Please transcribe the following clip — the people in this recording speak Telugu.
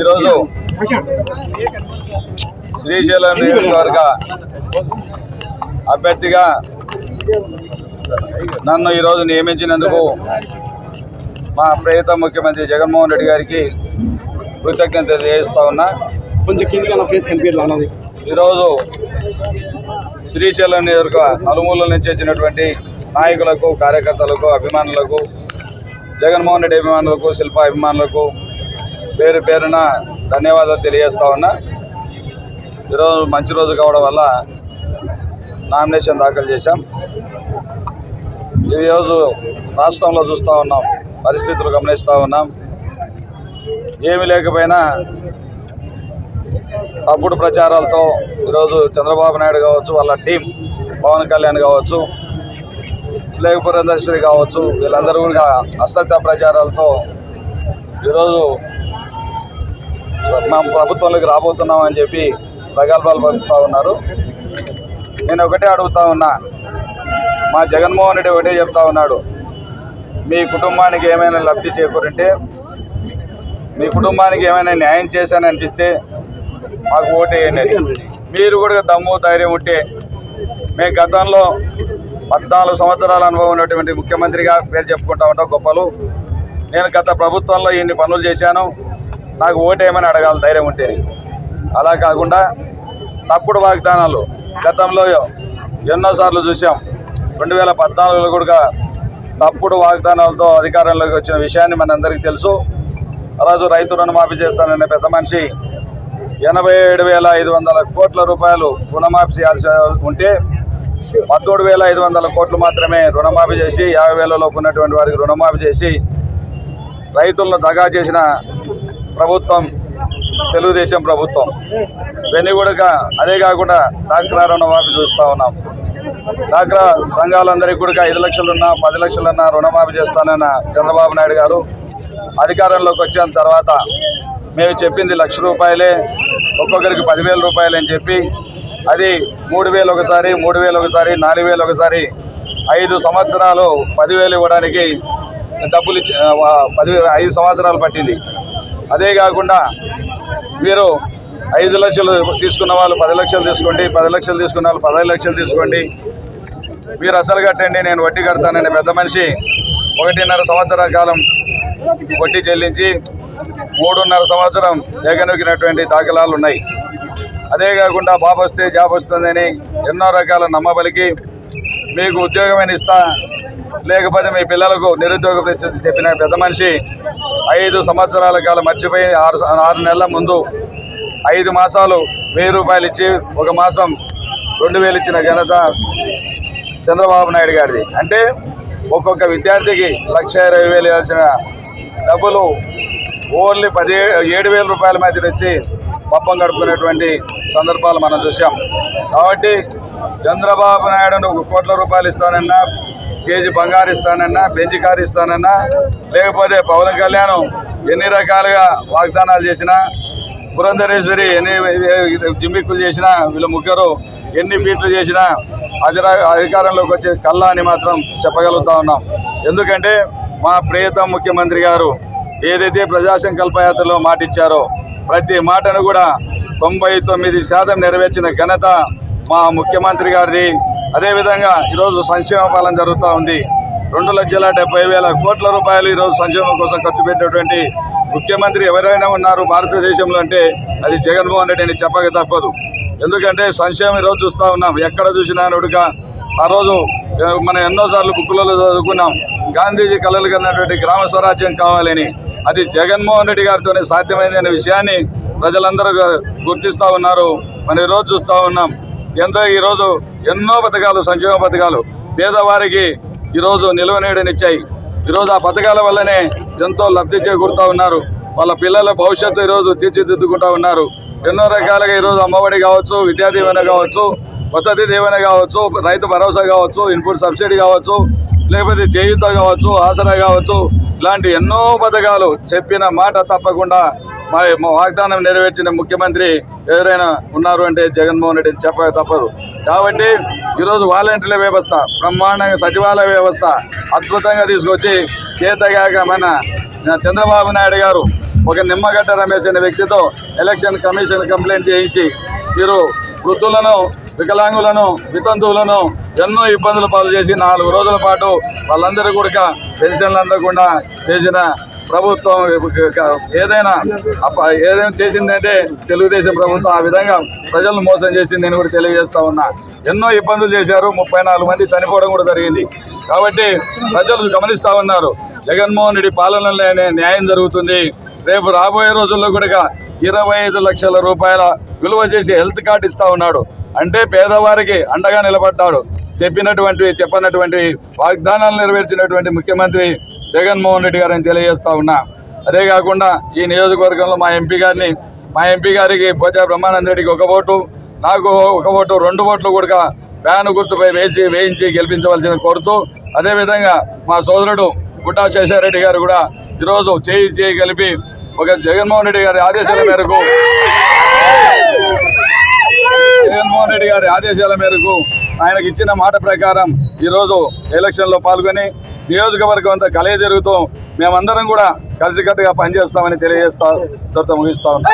ఈరోజు శ్రీశైలం నియోజకవర్గ అభ్యర్థిగా నన్ను ఈరోజు నియమించినందుకు మా ప్రియత ముఖ్యమంత్రి జగన్మోహన్ రెడ్డి గారికి కృతజ్ఞత తెలియజేస్తా ఉన్నా. కొంచెం ఫేస్ ఈరోజు శ్రీశైలం నియోజక నలుమూలల నుంచి వచ్చినటువంటి నాయకులకు కార్యకర్తలకు అభిమానులకు జగన్మోహన్ రెడ్డి అభిమానులకు శిల్ప అభిమానులకు పేరు పేరున ధన్యవాదాలు తెలియజేస్తా ఉన్నా. ఈరోజు మంచి రోజు కావడం వల్ల నామినేషన్ దాఖలు చేశాం. ఈరోజు రాష్ట్రంలో చూస్తూ ఉన్నాం పరిస్థితులు గమనిస్తూ ఉన్నాం. ఏమి లేకపోయినా తప్పుడు ప్రచారాలతో ఈరోజు చంద్రబాబు నాయుడు కావచ్చు వాళ్ళ టీం పవన్ కళ్యాణ్ కావచ్చు లేకపోతే కావచ్చు వీళ్ళందరూ కూడా అసత్య ప్రచారాలతో ఈరోజు మేము ప్రభుత్వంలోకి రాబోతున్నామని చెప్పి ప్రగల్భాలు పంపుతూ ఉన్నారు. నేను ఒకటే అడుగుతా ఉన్నా. మా జగన్మోహన్ రెడ్డి ఒకటే చెప్తా ఉన్నాడు. మీ కుటుంబానికి ఏమైనా లబ్ధి చేకూరింటే మీ కుటుంబానికి ఏమైనా న్యాయం చేశానని అనిపిస్తే మాకు ఓటేయండి మీరు కూడా దమ్ము ధైర్యం ఉంటే మేము గతంలో పద్నాలుగు సంవత్సరాల అనుభవం ఉన్నటువంటి ముఖ్యమంత్రిగా పేరు చెప్పుకుంటా ఉంటాం గొప్పలు. నేను గత ప్రభుత్వంలో ఇన్ని పనులు చేశాను. నాకు ఓటేయమని అడగాలి ధైర్యం ఉంటే? అలా కాకుండా తప్పుడు వాగ్దానాలు గతంలో ఎన్నోసార్లు చూసాం రెండు వేల పద్నాలుగులో కూడా తప్పుడు వాగ్దానాలతో అధికారంలోకి వచ్చిన విషయాన్ని మనందరికీ తెలుసు. రోజు రైతు రుణమాఫీ చేస్తాననే పెద్ద మనిషి ఎనభై ఏడు వేల ఐదు వందల కోట్ల రూపాయలు రుణమాఫీ చేయాల్సి ఉంటే పదమూడు వేల ఐదు వందల కోట్లు మాత్రమే రుణమాఫీ చేసి యాభై వేలలోపు ఉన్నటువంటి వారికి రుణమాఫీ చేసి రైతులను దగా చేసిన ప్రభుత్వం తెలుగుదేశం ప్రభుత్వం. ఇవన్నీ అదే కాకుండా డాక్రా రుణమాఫీ చూస్తూ ఉన్నాం. డాక్రా సంఘాలందరికీ కూడా ఐదు లక్షలున్నా పది లక్షలున్నా రుణమాఫీ చేస్తానన్న చంద్రబాబు నాయుడు గారు అధికారంలోకి వచ్చిన తర్వాత మేము చెప్పింది లక్ష రూపాయలే ఒక్కొక్కరికి పదివేల రూపాయలు అని చెప్పి అది మూడు వేలు ఒకసారి మూడు వేలు ఒకసారి నాలుగు వేలు ఒకసారి ఐదు సంవత్సరాలు పదివేలు ఇవ్వడానికి డబ్బులు ఇచ్చి పది ఐదు సంవత్సరాలు పట్టింది. అదే కాకుండా మీరు ఐదు లక్షలు తీసుకున్న వాళ్ళు పది లక్షలు తీసుకోండి పది లక్షలు తీసుకున్న వాళ్ళు పదహైదు లక్షలు తీసుకోండి. మీరు అసలు కట్టండి నేను వడ్డీ కడతానని పెద్ద మనిషి ఒకటిన్నర సంవత్సరాల కాలం వడ్డీ చెల్లించి మూడున్నర సంవత్సరం ఎగనొక్కినటువంటి దాఖలాలు ఉన్నాయి. అదే కాకుండా బాబు వస్తే జాబ్ వస్తుందని ఎన్నో రకాల నమ్మబలికి మీకు ఉద్యోగమైన ఇస్తా లేకపోతే మీ పిల్లలకు నిరుద్యోగ పరిస్థితి చెప్పిన పెద్ద మనిషి ఐదు సంవత్సరాల కాలం మర్చిపోయి ఆరు ఆరు నెలల ముందు ఐదు మాసాలు వెయ్యి రూపాయలు ఇచ్చి ఒక మాసం రెండు వేలు ఇచ్చిన ఘనత చంద్రబాబు నాయుడు గారిది. అంటే ఒక్కొక్క విద్యార్థికి లక్ష ఇరవై వేలు ఇవ్వాల్సిన డబ్బులు ఓన్లీ పది ఏడు వేల రూపాయల మధ్య వచ్చి పప్పం గడుపుకునేటువంటి సందర్భాలు మనం చూసాం కాబట్టి చంద్రబాబు నాయుడును కోట్ల రూపాయలు ఇస్తానన్నా కేజీ బంగారు ఇస్తానన్నా బెంచి కారు ఇస్తానన్నా లేకపోతే పవన్ కళ్యాణ్ ఎన్ని రకాలుగా వాగ్దానాలు చేసినా పురంధరేశ్వరి ఎన్ని జిమ్మిక్కులు చేసినా వీళ్ళ ముగ్గురు ఎన్ని ఫీట్లు చేసినా అధిరా అధికారంలోకి వచ్చే కళ్ళ అని మాత్రం చెప్పగలుగుతా ఉన్నాం. ఎందుకంటే మా ప్రియతమ ముఖ్యమంత్రి గారు ఏదైతే ప్రజాసంకల్పయాత్రలో సంకల్ప మాట ఇచ్చారో ప్రతి మాటను కూడా తొంభై తొమ్మిది శాతం నెరవేర్చిన ఘనత మా ముఖ్యమంత్రి గారిది. అదేవిధంగా ఈరోజు సంక్షేమ పాలన జరుగుతూ ఉంది. రెండు లక్షల డెబ్బై వేల కోట్ల రూపాయలు ఈరోజు సంక్షేమం కోసం ఖర్చు పెట్టినటువంటి ముఖ్యమంత్రి ఎవరైనా ఉన్నారు భారతదేశంలో అంటే అది జగన్మోహన్ రెడ్డి అని చెప్పక తప్పదు. ఎందుకంటే సంక్షేమం ఈరోజు చూస్తూ ఉన్నాం. ఎక్కడ చూసినా నడుగా ఆ రోజు మనం ఎన్నోసార్లు బుక్కులలో చదువుకున్నాం. గాంధీజీ కలలు కన్నటువంటి గ్రామ స్వరాజ్యం కావాలని. అది జగన్మోహన్ రెడ్డి గారితోనే సాధ్యమైంది అనే విషయాన్ని ప్రజలందరూ గుర్తిస్తూ ఉన్నారు. మనం ఈరోజు చూస్తూ ఉన్నాం. ఎంతో ఈరోజు ఎన్నో పథకాలు సంక్షేమ పథకాలు పేదవారికి ఈరోజు నిలువనీడనిచ్చాయి ఈరోజు ఆ పథకాల వల్లనే ఎంతో లబ్ధి చేకూరుతూ ఉన్నారు. వాళ్ళ పిల్లల భవిష్యత్తు ఈరోజు తీర్చిదిద్దుకుంటూ ఉన్నారు. ఎన్నో రకాలుగా ఈరోజు అమ్మఒడి కావచ్చు విద్యా దీవెన కావచ్చు వసతి దీవెన కావచ్చు రైతు భరోసా కావచ్చు ఇన్పుట్ సబ్సిడీ కావచ్చు లేకపోతే చేయూత కావచ్చు ఆసరా కావచ్చు ఇలాంటి ఎన్నో పథకాలు చెప్పిన మాట తప్పకుండా మా మా వాగ్దానం నెరవేర్చిన ముఖ్యమంత్రి ఎవరైనా ఉన్నారు అంటే జగన్మోహన్ రెడ్డి చెప్పక తప్పదు. కాబట్టి ఈరోజు వాలంటీర్ల వ్యవస్థ బ్రహ్మాండంగా సచివాలయ వ్యవస్థ అద్భుతంగా తీసుకొచ్చి చేతగాక మన చంద్రబాబు నాయుడు గారు ఒక నిమ్మగడ్డ రమేష్ అనే వ్యక్తితో ఎలక్షన్ కమిషన్ కంప్లైంట్ చేయించి వీరు వృద్ధులను వికలాంగులను వితంతువులను ఎన్నో ఇబ్బందులు పాలు చేసి నాలుగు రోజుల పాటు వాళ్ళందరూ కూడా పెన్షన్లు అందకుండా చేసిన ప్రభుత్వం ఏదైనా ఏదైనా చేసిందంటే తెలుగుదేశం ప్రభుత్వం ఆ విధంగా ప్రజలను మోసం చేసింది నేను కూడా తెలియజేస్తా ఉన్నా. ఎన్నో ఇబ్బందులు చేశారు. ముప్పై నాలుగు మంది చనిపోవడం కూడా జరిగింది. కాబట్టి ప్రజలు గమనిస్తా ఉన్నారు. జగన్మోహన్ రెడ్డి పాలనలోనే న్యాయం జరుగుతుంది. రేపు రాబోయే రోజుల్లో కూడా ఇరవై ఐదు లక్షల రూపాయల విలువ చేసి హెల్త్ కార్డు ఇస్తా ఉన్నాడు. అంటే పేదవారికి అండగా నిలబడ్డాడు. చెప్పినటువంటి చెప్పనటువంటి వాగ్దానాలు నెరవేర్చినటువంటి ముఖ్యమంత్రి జగన్మోహన్ రెడ్డి గారిని తెలియజేస్తా ఉన్నా. అదే కాకుండా ఈ నియోజకవర్గంలో మా ఎంపీ గారిని మా ఎంపీ గారికి పోచా బ్రహ్మానంద రెడ్డికి ఒక ఓటు నాకు ఒక ఓటు రెండు ఓట్లు కూడా ఫ్యాన్ గుర్తుపై వేసి వేయించి గెలిపించవలసిన కోరుతూ అదేవిధంగా మా సోదరుడు గుట్టా శేషారెడ్డి గారు కూడా ఈరోజు చేయి చేయి కలిపి ఒక జగన్మోహన్ రెడ్డి గారి ఆదేశాల మేరకు జగన్మోహన్ రెడ్డి గారి ఆదేశాల మేరకు ఆయనకి ఇచ్చిన మాట ప్రకారం ఈరోజు ఎలక్షన్లో పాల్గొని నియోజకవర్గం అంతా కలయ జరుగుతూ మేమందరం కూడా కలిసికట్టుగా పనిచేస్తామని తెలియజేస్తా ఇంతటితో ముగిస్తా ఉన్నాం.